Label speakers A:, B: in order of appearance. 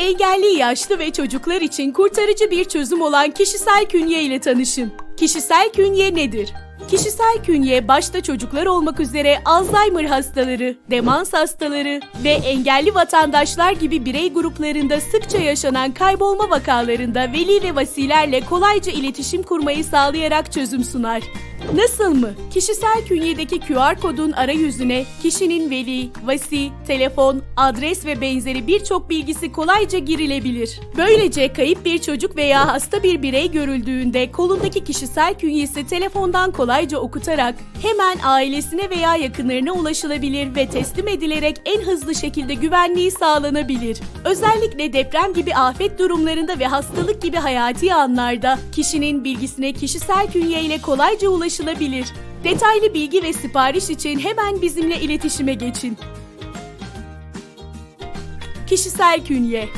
A: Engelli, yaşlı ve çocuklar için kurtarıcı bir çözüm olan kişisel künye ile tanışın. Kişisel künye nedir? Kişisel künye başta çocuklar olmak üzere Alzheimer hastaları, demans hastaları ve engelli vatandaşlar gibi birey gruplarında sıkça yaşanan kaybolma vakalarında veli ve vasilerle kolayca iletişim kurmayı sağlayarak çözüm sunar. Nasıl mı? Kişisel künyedeki QR kodun arayüzüne kişinin veli, vasi, telefon, adres ve benzeri birçok bilgisi kolayca girilebilir. Böylece kayıp bir çocuk veya hasta bir birey görüldüğünde kolundaki kişisel künyesi telefondan kolayca okutarak hemen ailesine veya yakınlarına ulaşılabilir ve teslim edilerek en hızlı şekilde güvenliği sağlanabilir. Özellikle deprem gibi afet durumlarında ve hastalık gibi hayati anlarda kişinin bilgisine kişisel künye ile kolayca ulaşılabilir. Detaylı bilgi ve sipariş için hemen bizimle iletişime geçin. Kişisel künye